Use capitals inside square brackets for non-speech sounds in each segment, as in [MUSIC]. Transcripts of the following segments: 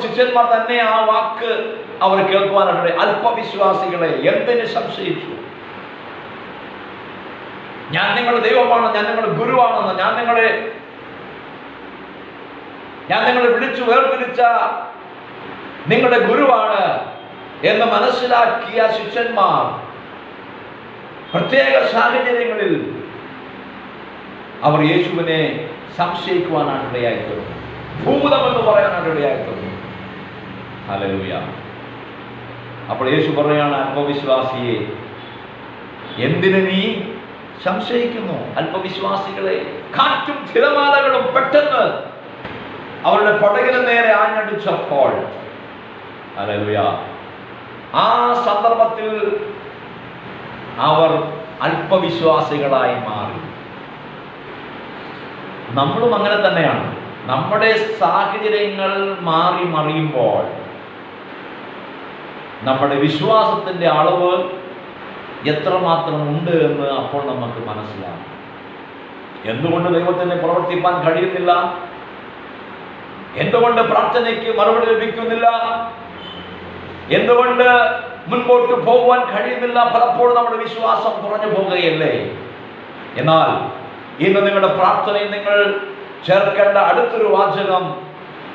ശിഷ്യന്മാർ തന്നെ ആ വാക്ക് അവർ കേൾക്കുവാനായിട്ട് അല്പവിശ്വാസികളെ എന്തിന് സംശയിച്ചു? ഞാൻ നിങ്ങളുടെ ദൈവമാണ് ഞാൻ നിങ്ങളുടെ ഗുരുവാണെന്ന് ഞാൻ നിങ്ങളെ ഞാൻ നിങ്ങളെ വിളിച്ചു വേർതിരിച്ച നിങ്ങളുടെ ഗുരുവാണ് എന്ന് മനസ്സിലാക്കിയ ശിഷ്യന്മാർ പ്രത്യേക സാഹചര്യങ്ങളിൽ അവർ യേശുവിനെ സംശയിക്കുവാനാണ് ഇടയായിത്തീർന്നു ഭൂതമെന്ന് പറയാനാണ് ഇടയായിത്തീർന്നു ഹല്ലേലൂയ. അപ്പോൾ യേശു പറയാണ് അല്പവിശ്വാസിയെ എന്തിനു നീ സംശയിക്കുന്നു? അല്പവിശ്വാസികളെ കാറ്റും തിരമാലകളും പെട്ടെന്ന് അവരുടെ പടകിന് നേരെ ആഞ്ഞടിച്ചപ്പോൾ. ഹല്ലേലൂയ. ആ സന്ദർഭത്തിൽ അവർ അല്പവിശ്വാസികളായി മാറി. നമ്മളും അങ്ങനെ തന്നെയാണ്. നമ്മുടെ സാഹചര്യങ്ങൾ മാറി മറിയുമ്പോൾ നമ്മുടെ വിശ്വാസത്തിന്റെ അളവ് എത്രമാത്രം ഉണ്ട് എന്ന് അപ്പോൾ നമുക്ക് മനസ്സിലാകും എന്തുകൊണ്ട് ദൈവത്തിന് പ്രവർത്തിപ്പാൻ കഴിയുന്നില്ല? എന്തുകൊണ്ട് പ്രാർത്ഥനയ്ക്ക് മറുപടി ലഭിക്കുന്നില്ല? എന്തുകൊണ്ട് മുൻപോട്ട് പോകുവാൻ കഴിയുന്നില്ല? പലപ്പോഴും നമ്മുടെ വിശ്വാസം കുറഞ്ഞു പോകുകയല്ലേ? എന്നാൽ ഇന്ന് നിങ്ങളുടെ പ്രാർത്ഥനയിൽ നിങ്ങൾ ചേർക്കേണ്ട അടുത്തൊരു വാചകം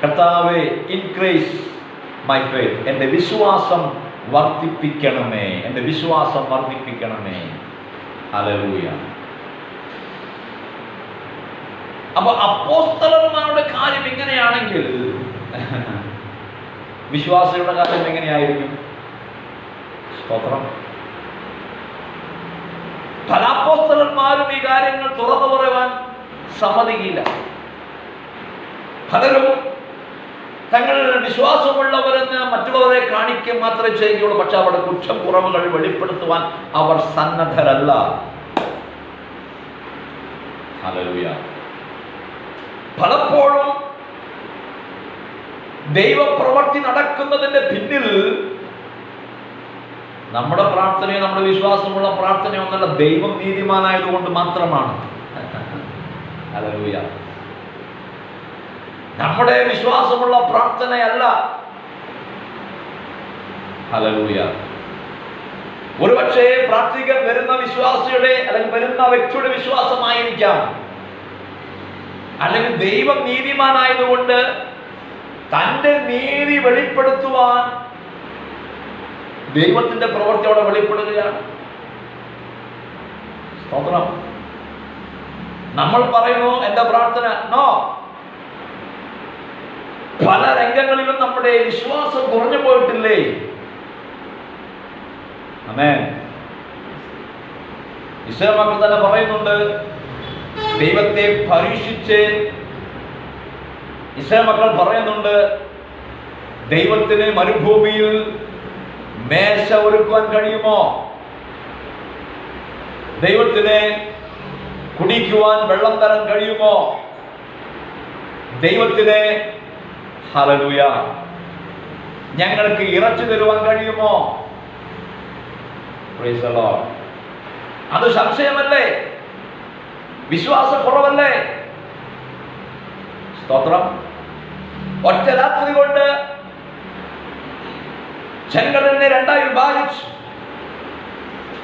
കർത്താവെ ഇൻക്രീസ് മൈ ഫെയ്ത്ത് എന്റെ വിശ്വാസം വർദ്ധിപ്പിക്കണമേ. എന്റെ വിശ്വാസം വർദ്ധിപ്പിക്കണമേ. അലലൂയ അപ്പൊ അപ്പോസ്തലന്മാരുടെ കാര്യം ഇങ്ങനെയാണെങ്കിൽ [LAUGHS] വിശ്വാസികളുടെ കാര്യം എങ്ങനെയായിരിക്കും? സ്തോത്രം. പല അപ്പോസ്തലന്മാരും ഈ കാര്യങ്ങൾ തുറന്നു പറയുവാൻ സമ്മതിക്കില്ല. പലരും തങ്ങൾ വിശ്വാസമുള്ളവരെന്ന് മറ്റുള്ളവരെ കാണിക്കുക മാത്രമേ ചെയ്യുകയുള്ളൂ. പക്ഷെ അവരുടെ കുറ്റം കുറവുകൾ വെളിപ്പെടുത്തുവാൻ അവർ സന്നദ്ധരല്ല. പലപ്പോഴും ദൈവപ്രവർത്തി നടക്കുന്നതിന്റെ പിന്നിൽ നമ്മുടെ പ്രാർത്ഥനയോ നമ്മുടെ വിശ്വാസമുള്ള പ്രാർത്ഥനയോ ഒന്നല്ല ദൈവം നീതിമാനായതുകൊണ്ട് മാത്രമാണ്. ഹല്ലേലൂയ. നമ്മുടെ വിശ്വാസമുള്ള പ്രാർത്ഥനയല്ല. ഹല്ലേലൂയ. ഒരുപക്ഷേ പ്രാർത്ഥിക്കാൻ വരുന്ന വിശ്വാസിയുടെ അല്ലെങ്കിൽ വരുന്ന വ്യക്തിയുടെ വിശ്വാസമായിരിക്കാം. അല്ലെങ്കിൽ ദൈവം നീതിമാനായതുകൊണ്ട് തന്റെ നീതി വെളിപ്പെടുത്തുവാൻ ദൈവത്തിന്റെ പ്രവൃത്തി അവിടെ വെളിപ്പെടുകയാണ്. സ്തോത്രം. നമ്മൾ പറയുന്നു എന്റെ പ്രാർത്ഥന നോ പല രംഗങ്ങളിലും നമ്മുടെ വിശ്വാസം കുറഞ്ഞു പോയിട്ടില്ലേ? അമേ ഇസ്ലാം മക്കൾ തന്നെ പറയുന്നുണ്ട് ദൈവത്തെ പരീക്ഷിച്ച് ഇസ്ലാം മക്കൾ പറയുന്നുണ്ട് ദൈവത്തിന് മരുഭൂമിയിൽ മേശ ഒരുക്കുവാൻ കഴിയുമോ? ദൈവത്തിന് കുടിക്കുവാൻ വെള്ളം തരാൻ കഴിയുമോ? ദൈവത്തിന് ഹലലുയ ഞങ്ങൾക്ക് ഇറച്ചു തരുവാൻ കഴിയുമോ. അത് സംശയമല്ലേ? വിശ്വാസക്കുറവല്ലേ? സ്തോത്രം. ഒറ്റ രാത്രി കൊണ്ട് ചെങ്കടനെ രണ്ടായി വിഭാഗിച്ചു.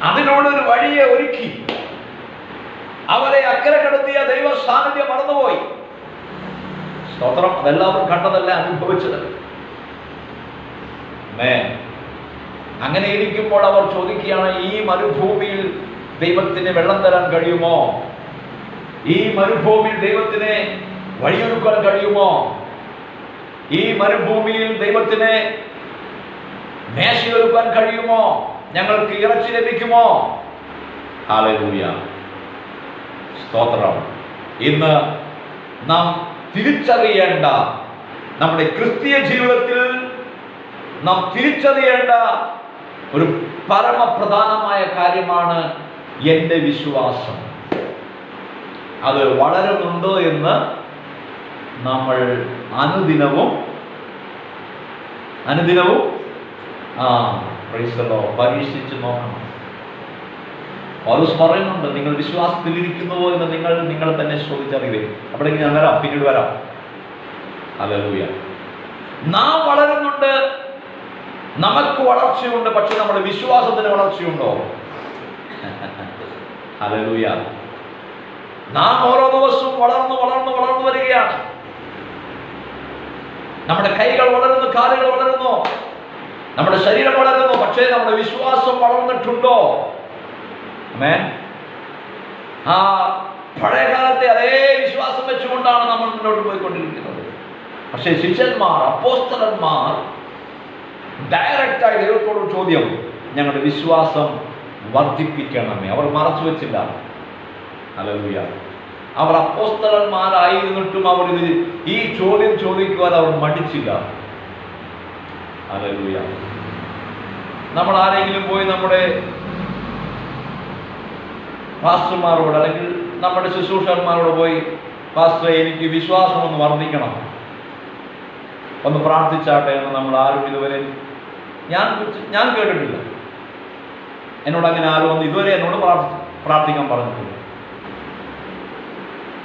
അതിനോടൊരു വഴിയെ ഒരുക്കി. അവരെ അക്കരെ കടത്തിയ ദൈവ സാന്നിധ്യം മറന്നുപോയി. സ്തോത്രം. അതെല്ലാവരും കണ്ടതല്ല അനുഭവിച്ചത്. അങ്ങനെ ഇരിക്കുമ്പോൾ അവർ ചോദിക്കുകയാണ് ഈ മരുഭൂമിയിൽ ദൈവത്തിന് വെള്ളം തരാൻ കഴിയുമോ? ഈ മരുഭൂമിയിൽ ദൈവത്തിന് വഴിയൊരുക്കാൻ കഴിയുമോ? ഈ മരുഭൂമിയിൽ ദൈവത്തിന് മേശയൊരുക്കാൻ കഴിയുമോ? ഞങ്ങൾക്ക് ഇറച്ചി ലഭിക്കുമോ? സ്തോത്രം. ഇന്ന് നാം തിരിച്ചറിയേണ്ട. നമ്മുടെ ക്രിസ്തീയ ജീവിതത്തിൽ നാം തിരിച്ചറിയേണ്ട ഒരു പരമപ്രധാനമായ കാര്യമാണ് എന്റെ വിശ്വാസം. അത് വളരുന്നുണ്ടോ എന്ന് നമ്മൾ അനുദിനവും അനുദിനവും ആ പരീക്ഷിച്ച് നോക്കണം. പൗലോസ് പറയുന്നുണ്ട് നിങ്ങൾ വിശ്വാസത്തിലിരിക്കുന്നുവോ എന്ന് നിങ്ങൾ നിങ്ങൾ തന്നെ ചോദിച്ചറിയുവേ അവിടെ ഞാൻ വരാം പിന്നീട് വരാം. ഹല്ലേലൂയ. നാം വളരുന്നുണ്ട് നമുക്ക് വളർച്ചയുണ്ട് പക്ഷെ നമ്മുടെ വിശ്വാസത്തിന് വളർച്ചയുണ്ടോ? [LAUGHS] ഹല്ലേലൂയ. നാം ഓരോ ദിവസവും വളർന്നു വളർന്നു വളർന്നു വരികയാണ്. നമ്മുടെ കൈകൾ വളരുന്നു കാലുകൾ വളരുന്നു. നമ്മുടെ ശരീരം വളരുന്നു പക്ഷേ നമ്മുടെ വിശ്വാസം വളർന്നിട്ടുണ്ടോ? ആമേൻ. ആ പഴയകാലത്തെ അതേ വിശ്വാസം വെച്ചുകൊണ്ടാണ് നമ്മൾ മുന്നോട്ട് പോയിക്കൊണ്ടിരിക്കുന്നത്. പക്ഷേ ശിഷ്യന്മാർ അപ്പോസ്തലന്മാർ ഡയറക്റ്റായി ദൈവത്തോട് ചോദ്യം ഞങ്ങളുടെ വിശ്വാസം വർദ്ധിപ്പിക്കണമേ. അവർ മറച്ചു വെച്ചില്ല. അലലുയ അവർ അപ്പോസ്തലന്മാരായിരുന്നിട്ടും അവർ ഇത് ഈ ചോദ്യം ചോദിക്കുവാൻ അവർ മടിച്ചില്ല. അലലുയ നമ്മൾ ആരെങ്കിലും പോയി നമ്മുടെ പാസ്റ്റർമാരോട് അല്ലെങ്കിൽ നമ്മുടെ ശുശ്രൂഷകന്മാരോട് പോയി പാസ്റ്റർ എനിക്ക് വിശ്വാസം ഒന്ന് വർദ്ധിക്കണം. ഒന്ന് പ്രാർത്ഥിച്ചാട്ടെ എന്ന് നമ്മൾ ആരും ഇതുവരെ ഞാൻ ഞാൻ കേട്ടിട്ടില്ല. എന്നോട് അങ്ങനെ ആരും ഒന്ന് ഇതുവരെ എന്നോട് പ്രാർത്ഥി പ്രാർത്ഥിക്കാൻ പറഞ്ഞിട്ടില്ല.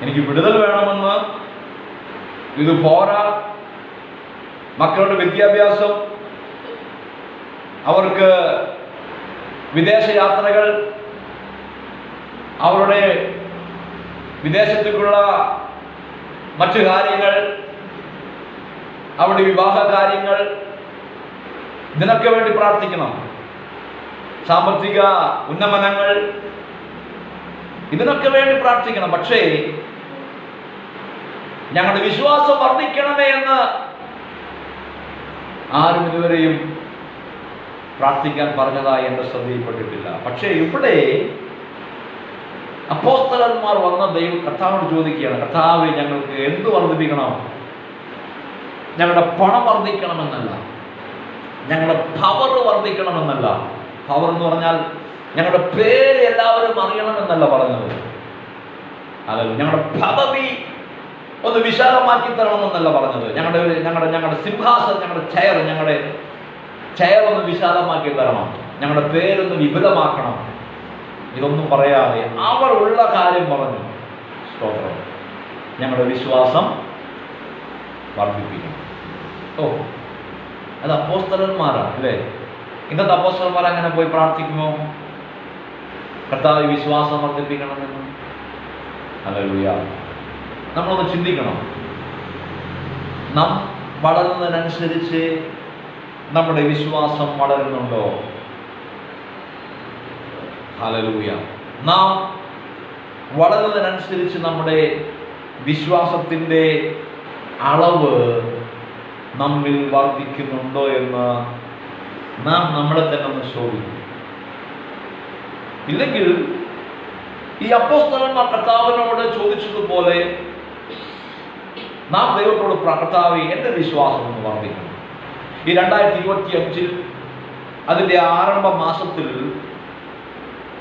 എനിക്ക് വിടുതൽ വേണമെന്ന് ഇത് പോരാ. മക്കളുടെ വിദ്യാഭ്യാസം അവർക്ക് വിദേശ യാത്രകൾ അവരുടെ വിദേശത്തേക്കുള്ള മറ്റു കാര്യങ്ങൾ അവരുടെ വിവാഹ കാര്യങ്ങൾ ഇതിനൊക്കെ വേണ്ടി പ്രാർത്ഥിക്കണം. സാമ്പത്തിക ഉന്നമനങ്ങൾ ഇതിനൊക്കെ വേണ്ടി പ്രാർത്ഥിക്കണം. പക്ഷേ ഞങ്ങളുടെ വിശ്വാസം വർദ്ധിക്കണമേ എന്ന് ആരും ഇതുവരെയും പ്രാർത്ഥിക്കാൻ പറഞ്ഞതായി എന്റെ ശ്രദ്ധയിൽപ്പെട്ടിട്ടില്ല. പക്ഷേ ഇവിടെ അപ്പോസ്തലന്മാർ വന്ന ദൈവം കർത്താവിനോട് ചോദിക്കുകയാണ് കർത്താവ് ഞങ്ങൾക്ക് എന്ത് വർദ്ധിപ്പിക്കണം? ഞങ്ങളുടെ പണം വർദ്ധിക്കണമെന്നല്ല. ഞങ്ങളുടെ പവർ വർദ്ധിക്കണമെന്നല്ല. പവർ എന്ന് പറഞ്ഞാൽ ഞങ്ങളുടെ പേര് എല്ലാവരും അറിയണമെന്നല്ല പറഞ്ഞത്. അതല്ല ഞങ്ങളുടെ പദവി ഒന്ന് വിശാലമാക്കി തരണമെന്നല്ല പറഞ്ഞത്. ഞങ്ങളുടെ ഞങ്ങളുടെ ഞങ്ങളുടെ സിംഹാസനം ഞങ്ങളുടെ ചെയർ ഞങ്ങളുടെ ചെയർ ഒന്ന് വിശാലമാക്കി തരണം. ഞങ്ങളുടെ പേരൊന്ന് വിപുലമാക്കണം. ഇതൊന്നും പറയാതെ അവർ ഉള്ള കാര്യം പറഞ്ഞു. സ്തോത്രം. ഞങ്ങളുടെ വിശ്വാസം വർദ്ധിപ്പിക്കണം ഓ അത് അപ്പോസ്തലന്മാരാണ് അല്ലേ? ഇന്നത്തെ അപ്പോസ്തലന്മാർ അങ്ങനെ പോയി പ്രാർത്ഥിക്കുമോ? കർത്താവ് വിശ്വാസം വർദ്ധിപ്പിക്കണമെന്ന്? അല്ലൂയ നമ്മളൊന്ന് ചിന്തിക്കണം. നാം വളരുന്നതിനനുസരിച്ച് നമ്മുടെ വിശ്വാസം വളരുന്നുണ്ടോ? ഹലലൂയ നാം വളരുന്നതിനനുസരിച്ച് നമ്മുടെ വിശ്വാസത്തിന്റെ അളവ് നമ്മിൽ വർദ്ധിക്കുന്നുണ്ടോ എന്ന് നാം നമ്മളെ തന്നെ ഒന്ന് ചോദിക്കും ഇല്ലെങ്കിൽ ഈ അപ്പോസ്തലന്മാർ കർത്താവിനോട് ചോദിച്ചതുപോലെ നാം ദൈവത്തോട് കർത്താവ് എന്റെ വിശ്വാസം ഒന്ന് വർദ്ധിക്കണം. ഈ രണ്ടായിരത്തി ഇരുപത്തി അഞ്ചിൽ അതിന്റെ ആരംഭ മാസത്തിൽ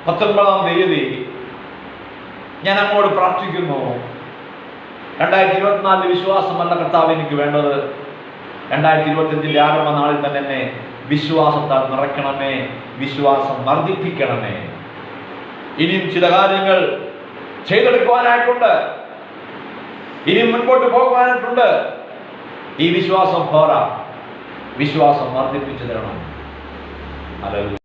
പത്തൊൻപതാം തീയതി ഞാൻ അങ്ങോട്ട് പ്രാർത്ഥിക്കുന്നു. രണ്ടായിരത്തി ഇരുപത്തിനാലിൽ വിശ്വാസമല്ല കർത്താവ് എനിക്ക് വേണ്ടത് രണ്ടായിരത്തി ഇരുപത്തിയഞ്ചിന്റെ ആരംഭ നാളിൽ തന്നെ എന്നെ വിശ്വാസത്താൽ നിറയ്ക്കണമേ വിശ്വാസം വർദ്ധിപ്പിക്കണമേ. ഇനിയും ചില കാര്യങ്ങൾ ചെയ്തെടുക്കുവാനായിട്ടുണ്ട്. ഇനി മുൻപോട്ട് പോകുവാനായിട്ടുണ്ട് ഈ വിശ്വാസം പോരാ. വിശ്വാസം വർദ്ധിപ്പിച്ചു തരണം. അല്ല